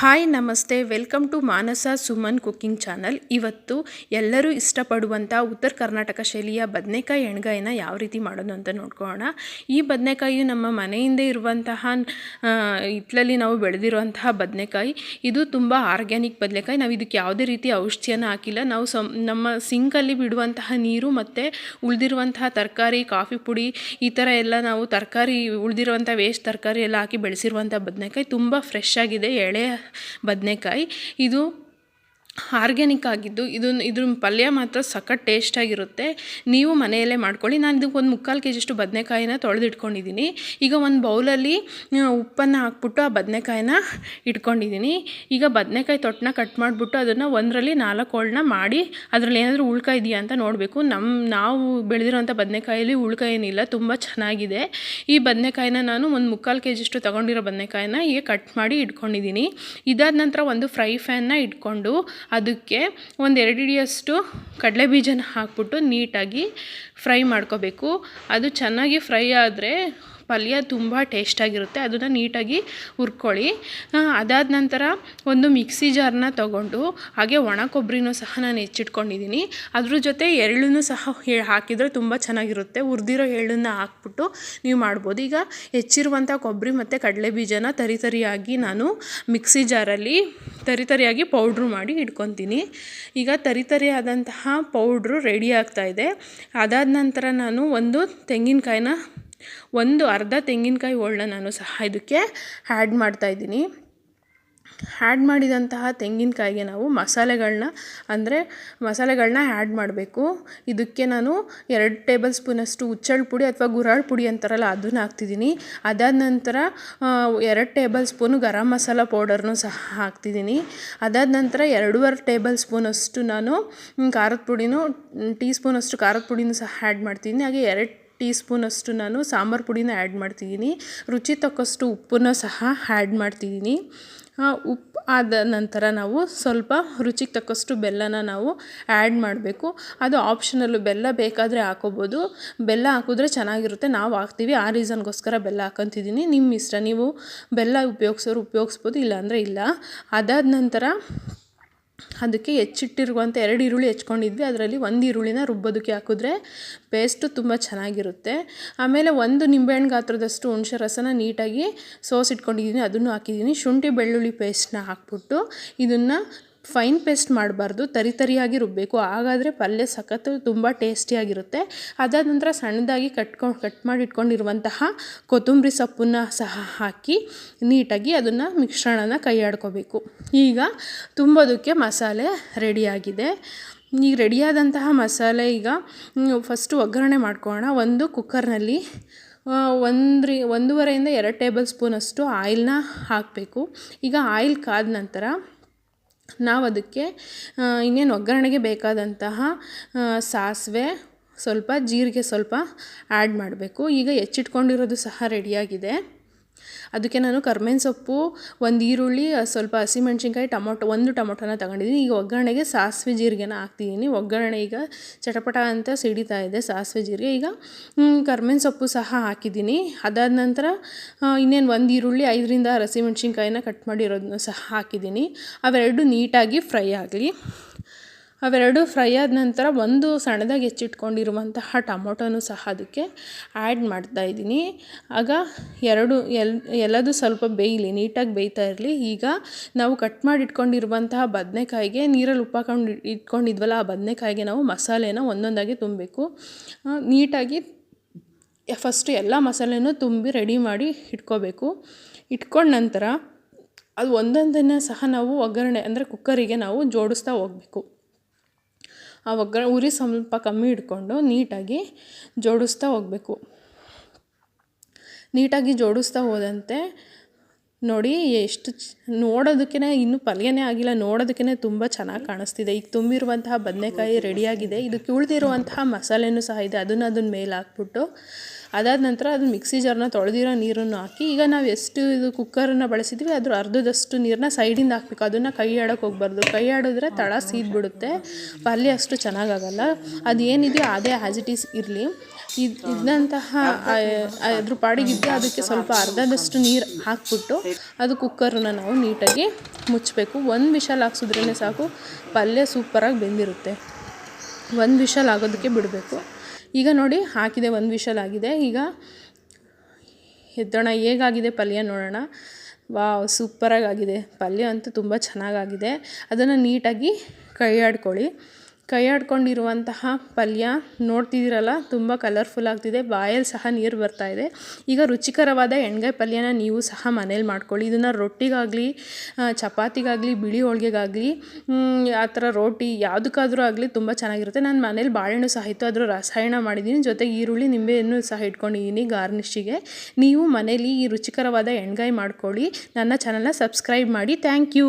Hi ನಮಸ್ತೆ. Welcome to Manasa Suman cooking channel ಇವತ್ತು ಎಲ್ಲರೂ ಇಷ್ಟಪಡುವಂಥ ಉತ್ತರ ಕರ್ನಾಟಕ ಶೈಲಿಯ ಬದನೆಕಾಯಿ ಎಣ್ಗಾಯಿನ ಯಾವ ರೀತಿ ಮಾಡೋದು ಅಂತ ನೋಡ್ಕೋಣ ಈ ಬದನೆಕಾಯಿಯು ನಮ್ಮ ಮನೆಯಿಂದ ಇರುವಂತಹ ಹಿತ್ತಲಲ್ಲಿ ನಾವು ಬೆಳೆದಿರುವಂತಹ ಬದನೆಕಾಯಿ. ಇದು ತುಂಬ ಆರ್ಗ್ಯಾನಿಕ್ ಬದನೆಕಾಯಿ. ನಾವು ಇದಕ್ಕೆ ಯಾವುದೇ ರೀತಿ ಔಷಧಿಯನ್ನು ಹಾಕಿಲ್ಲ. ನಾವು ಸಮ್ ನಮ್ಮ ಸಿಂಕಲ್ಲಿ ಬಿಡುವಂತಹ ನೀರು ಮತ್ತು ಉಳಿದಿರುವಂತಹ ತರಕಾರಿ, ಕಾಫಿ ಪುಡಿ, ಈ ಥರ ಎಲ್ಲ ನಾವು ತರಕಾರಿ ಉಳಿದಿರುವಂಥ ವೇಸ್ಟ್ ತರಕಾರಿ ಎಲ್ಲ ಹಾಕಿ ಬೆಳೆಸಿರುವಂಥ ಬದನೆಕಾಯಿ. ತುಂಬ ಫ್ರೆಶ್ ಆಗಿದೆ. ಎಳೆ ಬದನೆಕಾಯಿ. ಇದು ಆರ್ಗ್ಯಾನಿಕ್ ಆಗಿದ್ದು ಇದನ್ನು ಇದ್ರ ಪಲ್ಯ ಮಾತ್ರ ಸಖತ್ ಟೇಸ್ಟಾಗಿರುತ್ತೆ ನೀವು ಮನೆಯಲ್ಲೇ ಮಾಡ್ಕೊಳ್ಳಿ. ನಾನು ಇದಕ್ಕೆ ಒಂದು ಮುಕ್ಕಾಲು ಕೆ ಜಿಷ್ಟು ಬದನೆಕಾಯಿನ ತೊಳೆದಿಟ್ಕೊಂಡಿದ್ದೀನಿ ಈಗ ಒಂದು ಬೌಲಲ್ಲಿ ಉಪ್ಪನ್ನು ಹಾಕ್ಬಿಟ್ಟು ಆ ಬದನೆಕಾಯಿನ ಇಟ್ಕೊಂಡಿದ್ದೀನಿ ಈಗ ಬದನೆಕಾಯಿ ತೊಟ್ಟನ್ನ ಕಟ್ ಮಾಡಿಬಿಟ್ಟು ಅದನ್ನು ಒಂದರಲ್ಲಿ ನಾಲ್ಕು ಹೋಳನ್ನ ಮಾಡಿ, ಅದರಲ್ಲಿ ಏನಾದರೂ ಉಳ್ಕ ಇದೆಯಾ ಅಂತ ನೋಡಬೇಕು. ನಮ್ಮ ನಾವು ಬೆಳೆದಿರೋಂಥ ಬದನೆಕಾಯಲ್ಲಿ ಉಳ್ಕ ಏನಿಲ್ಲ, ತುಂಬ ಚೆನ್ನಾಗಿದೆ. ಈ ಬದನೆಕಾಯಿನ ನಾನು ಒಂದು ಮುಕ್ಕಾಲು ಕೆ ಜಿಷ್ಟು ತೊಗೊಂಡಿರೋ ಬದನೆಕಾಯಿನ ಈಗ ಕಟ್ ಮಾಡಿ ಇಟ್ಕೊಂಡಿದ್ದೀನಿ ಇದಾದ ನಂತರ ಒಂದು ಫ್ರೈ ಫ್ಯಾನ್ನ ಇಟ್ಕೊಂಡು ಅದಕ್ಕೆ ಒಂದು ಎರಡು ಹಿಡಿಯಷ್ಟು ಕಡಲೆ ಬೀಜನ ಹಾಕ್ಬಿಟ್ಟು ನೀಟಾಗಿ ಫ್ರೈ ಮಾಡ್ಕೋಬೇಕು. ಅದು ಚೆನ್ನಾಗಿ ಫ್ರೈ ಆದರೆ ಪಲ್ಯ ತುಂಬ ಟೇಸ್ಟಾಗಿರುತ್ತೆ, ಅದನ್ನು ನೀಟಾಗಿ ಹುರ್ಕೊಳ್ಳಿ. ಅದಾದ ನಂತರ ಒಂದು ಮಿಕ್ಸಿ ಜಾರನ್ನ ತೊಗೊಂಡು, ಹಾಗೆ ಒಣ ಕೊಬ್ಬರಿನೂ ಸಹ ನಾನು ಹೆಚ್ಚಿಟ್ಕೊಂಡಿದ್ದೀನಿ ಅದ್ರ ಜೊತೆ ಎಳ್ಳನ್ನು ಸಹ ಹಾಕಿದರೆ ತುಂಬ ಚೆನ್ನಾಗಿರುತ್ತೆ. ಹುರಿದಿರೋ ಎಳ್ಳನ್ನು ಹಾಕ್ಬಿಟ್ಟು ನೀವು ಮಾಡ್ಬೋದು. ಈಗ ಹೆಚ್ಚಿರುವಂಥ ಕೊಬ್ಬರಿ ಮತ್ತು ಕಡಲೆ ಬೀಜನ ತರಿತರಿಯಾಗಿ ನಾನು ಮಿಕ್ಸಿ ಜಾರಲ್ಲಿ ತರಿತರಿಯಾಗಿ ಪೌಡ್ರು ಮಾಡಿ ಇಟ್ಕೊತೀನಿ. ಈಗ ತರಿ ಆದಂತಹ ಪೌಡ್ರು ರೆಡಿ ಆಗ್ತಾಯಿದೆ ಅದಾದ ನಂತರ ನಾನು ಒಂದು ತೆಂಗಿನಕಾಯಿನ ಒಂದು ಅರ್ಧ ತೆಂಗಿನಕಾಯಿ ಹೋಳನ್ನ ನಾನು ಸಹ ಇದಕ್ಕೆ ಆ್ಯಡ್ ಮಾಡ್ತಾಯಿದ್ದೀನಿ ಆ್ಯಡ್ ಮಾಡಿದಂತಹ ತೆಂಗಿನಕಾಯಿಗೆ ನಾವು ಮಸಾಲೆಗಳನ್ನ ಅಂದರೆ ಮಸಾಲೆಗಳನ್ನ ಆ್ಯಡ್ ಮಾಡಬೇಕು. ಇದಕ್ಕೆ ನಾನು ಎರಡು ಟೇಬಲ್ ಸ್ಪೂನಷ್ಟು ಹುಚ್ಚಳು ಪುಡಿ ಅಥವಾ ಗುರಾಳ್ ಪುಡಿ ಅಂತಾರಲ್ಲ, ಅದನ್ನ ಹಾಕ್ತಿದ್ದೀನಿ. ಅದಾದ ನಂತರ ಎರಡು ಟೇಬಲ್ ಸ್ಪೂನು ಗರಂ ಮಸಾಲ ಪೌಡರ್ನು ಸಹ ಹಾಕ್ತಿದ್ದೀನಿ. ಅದಾದ ನಂತರ ಎರಡೂವರೆ ಟೇಬಲ್ ಸ್ಪೂನಷ್ಟು ನಾನು ಖಾರದ ಪುಡಿನೂ ಟೀ ಸ್ಪೂನಷ್ಟು ಖಾರದ ಪುಡಿನೂ ಸಹ ಆ್ಯಡ್ ಮಾಡ್ತೀನಿ ಹಾಗೆ ಎರಡು ಟೀ ಸ್ಪೂನಷ್ಟು ನಾನು ಸಾಂಬಾರು ಪುಡಿನ ಆ್ಯಡ್ ಮಾಡ್ತಿದ್ದೀನಿ. ರುಚಿ ತಕ್ಕಷ್ಟು ಉಪ್ಪನ್ನು ಸಹ ಆ್ಯಡ್ ಮಾಡ್ತಿದ್ದೀನಿ. ಉಪ್ಪು ಆದ ನಂತರ ನಾವು ಸ್ವಲ್ಪ ರುಚಿಗೆ ತಕ್ಕಷ್ಟು ಬೆಲ್ಲನ ನಾವು ಆ್ಯಡ್ ಮಾಡಬೇಕು. ಅದು ಆಪ್ಷನಲ್ಲು ಬೆಲ್ಲ ಬೇಕಾದರೆ ಹಾಕೋಬೋದು. ಬೆಲ್ಲ ಹಾಕಿದ್ರೆ ಚೆನ್ನಾಗಿರುತ್ತೆ. ನಾವು ಹಾಕ್ತೀವಿ. ಆ ರೀಸನ್ಗೋಸ್ಕರ ಬೆಲ್ಲ ಹಾಕೊತಿದ್ದೀನಿ. ನಿಮ್ಮ ಇಷ್ಟ. ನೀವು ಬೆಲ್ಲ ಉಪಯೋಗಿಸೋರು ಉಪಯೋಗಿಸ್ಬೋದು, ಇಲ್ಲಾಂದರೆ ಇಲ್ಲ. ಅದಾದ ನಂತರ ಅದಕ್ಕೆ ಹೆಚ್ಚಿಟ್ಟಿರುವಂಥ ಎರಡು ಈರುಳ್ಳಿ ಹೆಚ್ಕೊಂಡಿದ್ವಿ. ಅದರಲ್ಲಿ ಒಂದು ಈರುಳ್ಳಿನ ರುಬ್ಬೋದಕ್ಕೆ ಹಾಕಿದ್ರೆ ಪೇಸ್ಟು ತುಂಬ ಚೆನ್ನಾಗಿರುತ್ತೆ. ಆಮೇಲೆ ಒಂದು ನಿಂಬೆಹಣ್ಣು ಗಾತ್ರದಷ್ಟು ಹುಣಸೆ ರಸನ ನೀಟಾಗಿ ಸೋಸಿಟ್ಕೊಂಡಿದ್ದೀನಿ. ಅದನ್ನು ಹಾಕಿದ್ದೀನಿ. ಶುಂಠಿ ಬೆಳ್ಳುಳ್ಳಿ ಪೇಸ್ಟನ್ನ ಹಾಕ್ಬಿಟ್ಟು ಇದನ್ನು ಫೈನ್ ಪೇಸ್ಟ್ ಮಾಡಬಾರ್ದು, ತರಿ ತರಿಯಾಗಿ ರುಬ್ಬಬೇಕು ಹಾಗಾದರೆ ಪಲ್ಯ ಸಖತ್ತು ತುಂಬ ಟೇಸ್ಟಿಯಾಗಿರುತ್ತೆ ಅದಾದ ನಂತರ ಸಣ್ಣದಾಗಿ ಕಟ್ಕೊಂಡು ಕಟ್ ಮಾಡಿ ಇಟ್ಕೊಂಡಿರುವಂತಹ ಕೊತ್ತಂಬರಿ ಸೊಪ್ಪನ್ನು ಸಹ ಹಾಕಿ ನೀಟಾಗಿ ಅದನ್ನು ಮಿಶ್ರಣನ ಕೈಯಾಡ್ಕೋಬೇಕು. ಈಗ ತುಂಬೋದಕ್ಕೆ ಮಸಾಲೆ ರೆಡಿಯಾಗಿದೆ. ಈಗ ರೆಡಿಯಾದಂತಹ ಮಸಾಲೆ ಈಗ ಫಸ್ಟು ಒಗ್ಗರಣೆ ಮಾಡ್ಕೊಳ್ಳೋಣ. ಒಂದು ಕುಕ್ಕರ್ನಲ್ಲಿ ಒಂದ್ರಿ, ಒಂದೂವರೆಯಿಂದ ಎರಡು ಟೇಬಲ್ ಸ್ಪೂನಷ್ಟು ಆಯಿಲ್ನ ಹಾಕಬೇಕು. ಈಗ ಆಯಿಲ್ ಕಾದ ನಂತರ ನಾವು ಅದಕ್ಕೆ ಇನ್ನೇನು ಒಗ್ಗರಣೆಗೆ ಬೇಕಾದಂತಹ ಸಾಸಿವೆ ಸ್ವಲ್ಪ, ಜೀರಿಗೆ ಸ್ವಲ್ಪ ಆ್ಯಡ್ ಮಾಡಬೇಕು. ಈಗ ಹೆಚ್ಚಿಟ್ಕೊಂಡಿರೋದು ಸಹ ರೆಡಿಯಾಗಿದೆ ಅದಕ್ಕೆ ನಾನು ಕರ್ಬೇವಿನ ಸೊಪ್ಪು, ಒಂದು ಈರುಳ್ಳಿ ಸ್ವಲ್ಪ ಹಸಿಮೆಣ್ಸಿನ್ಕಾಯಿ, ಟೊಮೊಟೊ, ಒಂದು ಟೊಮೊಟೊನ ತಗೊಂಡಿದ್ದೀನಿ. ಈಗ ಒಗ್ಗರಣೆಗೆ ಸಾಸಿವೆ ಜೀರಿಗೆನ ಹಾಕ್ತಿದ್ದೀನಿ. ಒಗ್ಗರಣೆ ಈಗ ಚಟಪಟ ಅಂತ ಸಿಡಿತಾ ಇದೆ ಸಾಸಿವೆ ಜೀರಿಗೆ. ಈಗ ಕರ್ಬೇವಿನ ಸೊಪ್ಪು ಸಹ ಹಾಕಿದ್ದೀನಿ. ಅದಾದ ನಂತರ ಇನ್ನೇನು ಒಂದು ಈರುಳ್ಳಿ, ಐದರಿಂದ ಹಸಿಮೆಣ್ಸಿನ್ಕಾಯಿನ ಕಟ್ ಮಾಡಿರೋದನ್ನ ಸಹ ಹಾಕಿದ್ದೀನಿ. ಅವೆರಡು ನೀಟಾಗಿ ಫ್ರೈ ಆಗಲಿ. ಅವೆರಡು ಫ್ರೈ ಆದ ನಂತರ ಒಂದು ಸಣ್ಣದಾಗಿ ಹೆಚ್ಚಿಟ್ಕೊಂಡಿರುವಂತಹ ಟೊಮೊಟೊನೂ ಸಹ ಅದಕ್ಕೆ ಆ್ಯಡ್ ಮಾಡ್ತಾ ಇದ್ದೀನಿ. ಆಗ ಎರಡು ಎಲ್, ಎಲ್ಲದೂ ಸ್ವಲ್ಪ ಬೇಯಲಿ, ನೀಟಾಗಿ ಬೇಯ್ತಾ ಇರಲಿ. ಈಗ ನಾವು ಕಟ್ ಮಾಡಿ ಇಟ್ಕೊಂಡಿರುವಂತಹ ಬದನೆಕಾಯಿಗೆ ನೀರಲ್ಲಿ ಉಪ್ಪಾಕೊಂಡು ಇಟ್ಕೊಂಡಿದ್ವಲ್ಲ ಆ ಬದನೆಕಾಯಿಗೆ ನಾವು ಮಸಾಲೆನ ಒಂದೊಂದಾಗಿ ತುಂಬಬೇಕು. ನೀಟಾಗಿ ಫಸ್ಟು ಎಲ್ಲ ಮಸಾಲೆನೂ ತುಂಬಿ ರೆಡಿ ಮಾಡಿ ಇಟ್ಕೋಬೇಕು. ಇಟ್ಕೊಂಡ ನಂತರ ಅದು ಒಂದೊಂದನ್ನು ಸಹ ನಾವು ಒಗ್ಗರಣೆ, ಅಂದರೆ ಕುಕ್ಕರಿಗೆ ನಾವು ಜೋಡಿಸ್ತಾ ಹೋಗಬೇಕು. ಆ ಒಗ್ಗರಣೆ ಉರಿ ಸ್ವಲ್ಪ ಕಮ್ಮಿ ಇಟ್ಕೊಂಡು ನೀಟಾಗಿ ಜೋಡಿಸ್ತಾ ಹೋಗಬೇಕು. ನೀಟಾಗಿ ಜೋಡಿಸ್ತಾ ಹೋದಂತೆ ನೋಡಿ ಎಷ್ಟು ನೋಡೋದಕ್ಕೆ ಇನ್ನೂ ಪಲ್ಯನೇ ಆಗಿಲ್ಲ ನೋಡೋದಕ್ಕೇ ತುಂಬ ಚೆನ್ನಾಗಿ ಕಾಣಿಸ್ತಿದೆ. ಈಗ ತುಂಬಿರುವಂತಹ ಬದನೆಕಾಯಿ ರೆಡಿಯಾಗಿದೆ ಇದಕ್ಕೆ ಉಳಿದಿರುವಂತಹ ಮಸಾಲೆನೂ ಸಹ ಇದೆ. ಅದನ್ನು ಅದನ್ನ ಮೇಲೆ ಹಾಕ್ಬಿಟ್ಟು ಅದಾದ ನಂತರ ಅದು ಮಿಕ್ಸಿ ಜಾರನ್ನ ತೊಳೆದಿರೋ ನೀರನ್ನು ಹಾಕಿ, ಈಗ ನಾವು ಎಷ್ಟು ಇದು ಕುಕ್ಕರನ್ನು ಬಳಸಿದ್ವಿ, ಅದ್ರ ಅರ್ಧದಷ್ಟು ನೀರನ್ನ ಸೈಡಿಂದ ಹಾಕ್ಬೇಕು. ಅದನ್ನು ಕೈ ಆಡೋಕೆ ಹೋಗ್ಬಾರ್ದು. ಕೈ ಆಡಿದ್ರೆ ತಳ ಸೀದ್ಬಿಡುತ್ತೆ. ಪಲ್ಯ ಅಷ್ಟು ಚೆನ್ನಾಗಾಗಲ್ಲ. ಅದು ಏನಿದೆಯೋ ಅದೇ ಆ್ಯಸ್ ಇಟ್ ಈಸ್ ಇರಲಿ. ಇದು ಇದ್ದಂತಹ ಅದ್ರ ಪಾಡಿಗಿದ್ದೆ ಅದಕ್ಕೆ ಸ್ವಲ್ಪ ಅರ್ಧದಷ್ಟು ನೀರು ಹಾಕ್ಬಿಟ್ಟು ಅದು ಕುಕ್ಕರನ್ನ ನಾವು ನೀಟಾಗಿ ಮುಚ್ಚಬೇಕು ಒಂದು ವಿಷಲ್ ಹಾಕ್ಸಿದ್ರೇ ಸಾಕು, ಪಲ್ಯ ಸೂಪರಾಗಿ ಬೆಂದಿರುತ್ತೆ. ಒಂದು ವಿಷಲ್ ಆಗೋದಕ್ಕೆ ಬಿಡಬೇಕು. ಈಗ ನೋಡಿ, ಹಾಕಿದೆ ಒಂದು ವಿಷಲ್ ಆಗಿದೆ. ಈಗ ಎದ್ದೋಣ, ಹೇಗಾಗಿದೆ ಪಲ್ಯ ನೋಡೋಣ. ವಾವ್, ಸೂಪರಾಗಿ ಆಗಿದೆ. ಪಲ್ಯ ಅಂತೂ ತುಂಬ ಚೆನ್ನಾಗಾಗಿದೆ ಅದನ್ನು ನೀಟಾಗಿ ಕೈ ಆಡ್ಕೊಳ್ಳಿ ಕೈ ಪಲ್ಯ ನೋಡ್ತಿದ್ದೀರಲ್ಲ, ತುಂಬ ಕಲರ್ಫುಲ್ ಆಗ್ತಿದೆ. ಬಾಯಲ್ಲಿ ಸಹ ನೀರು ಬರ್ತಾ ಇದೆ. ಈಗ ರುಚಿಕರವಾದ ಎಣ್ಗಾಯಿ ಪಲ್ಯನ ನೀವು ಸಹ ಮನೇಲಿ ಮಾಡ್ಕೊಳ್ಳಿ. ಇದನ್ನು ರೊಟ್ಟಿಗಾಗಲಿ ಚಪಾತಿಗಾಗಲಿ, ಬಿಳಿ ಹೋಳಿಗೆಗಾಗಲಿ ಆ ಥರ ರೋಟಿ ಯಾವುದಕ್ಕಾದರೂ ಆಗಲಿ ತುಂಬ ಚೆನ್ನಾಗಿರುತ್ತೆ. ನಾನು ಮನೇಲಿ ಬಾಳೆಹಣ್ಣು ಸಹ ಇತ್ತು. ಅದರ ರಸಾಯನ ಮಾಡಿದ್ದೀನಿ. ಜೊತೆಗೆ ಈರುಳ್ಳಿ ನಿಂಬೆಯನ್ನು ಸಹ ಇಟ್ಕೊಂಡಿದ್ದೀನಿ ಗಾರ್ನಿಷಿಗೆ. ನೀವು ಮನೇಲಿ ಈ ರುಚಿಕರವಾದ ಎಣ್ಗಾಯಿ ಮಾಡ್ಕೊಳ್ಳಿ. ನನ್ನ ಚಾನಲ್ನ ಸಬ್ಸ್ಕ್ರೈಬ್ ಮಾಡಿ. Thank you